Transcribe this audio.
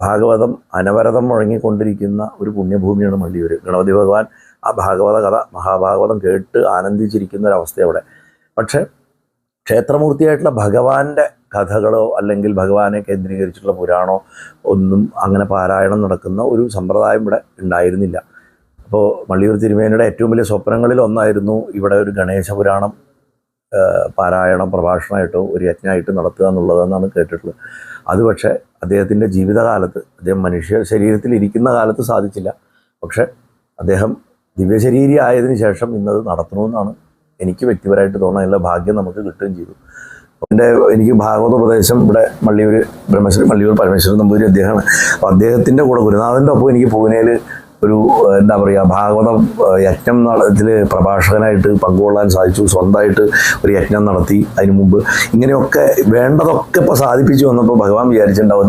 ഭാഗവതം അനവരതം മുഴങ്ങിക്കൊണ്ടിരിക്കുന്ന ഒരു പുണ്യഭൂമിയാണ് മള്ളിയൂർ ഗണപതി ഭഗവാൻ ആ ഭാഗവത കഥ മഹാഭാഗവതം കേട്ട് ആനന്ദിച്ചിരിക്കുന്ന ഒരവസ്ഥ അവിടെ പക്ഷേ ക്ഷേത്രമൂർത്തിയായിട്ടുള്ള ഭഗവാന്റെ കഥകളോ അല്ലെങ്കിൽ ഭഗവാനെ കേന്ദ്രീകരിച്ചിട്ടുള്ള പുരാണോ ഒന്നും അങ്ങനെ പാരായണം നടക്കുന്ന ഒരു സമ്പ്രദായം ഇവിടെ ഉണ്ടായിരുന്നില്ല. അപ്പോൾ മള്ളിയൂർ തിരുമേനിയുടെ ഏറ്റവും വലിയ സ്വപ്നങ്ങളിൽ ഒന്നായിരുന്നു ഇവിടെ ഒരു ഗണേശ പുരാണം പാരായണം പ്രഭാഷണമായിട്ടോ ഒരു യജ്ഞമായിട്ട് നടത്തുക എന്നുള്ളതെന്നാണ് കേട്ടിട്ടുള്ളത്. അത് പക്ഷേ അദ്ദേഹത്തിന്റെ ജീവിതകാലത്ത് അദ്ദേഹം മനുഷ്യ ശരീരത്തിൽ ഇരിക്കുന്ന കാലത്ത് സാധിച്ചില്ല. പക്ഷെ അദ്ദേഹം ദിവ്യശരീരി ആയതിനു ശേഷം ഇന്നത് നടത്തണമെന്നാണ് എനിക്ക് വ്യക്തിപരമായിട്ട് തോന്നാനുള്ള ഭാഗ്യം നമുക്ക് കിട്ടുകയും ചെയ്തു. എന്റെ എനിക്ക് ഭാഗവത ഉപദേശം ഇവിടെ മള്ളിയൂർ ബ്രഹ്മശ്വരി മള്ളിയൂർ പരമേശ്വരൻ നമ്പൂരി അദ്ദേഹമാണ്. അപ്പോൾ അദ്ദേഹത്തിന്റെ കൂടെ ഗുരുനാഥന്റെ ഒപ്പം എനിക്ക് പൂനെയിൽ ഒരു എന്താ പറയുക ഭാഗവതം യജ്ഞം ഇതിൽ പ്രഭാഷകനായിട്ട് പങ്കുകൊള്ളാൻ സാധിച്ചു. സ്വന്തമായിട്ട് ഒരു യജ്ഞം നടത്തി അതിനു മുമ്പ്. ഇങ്ങനെയൊക്കെ വേണ്ടതൊക്കെ ഇപ്പോൾ സാധിപ്പിച്ചു വന്നപ്പോൾ ഭഗവാൻ വിചാരിച്ചിട്ടുണ്ടാവും. "എന്നാ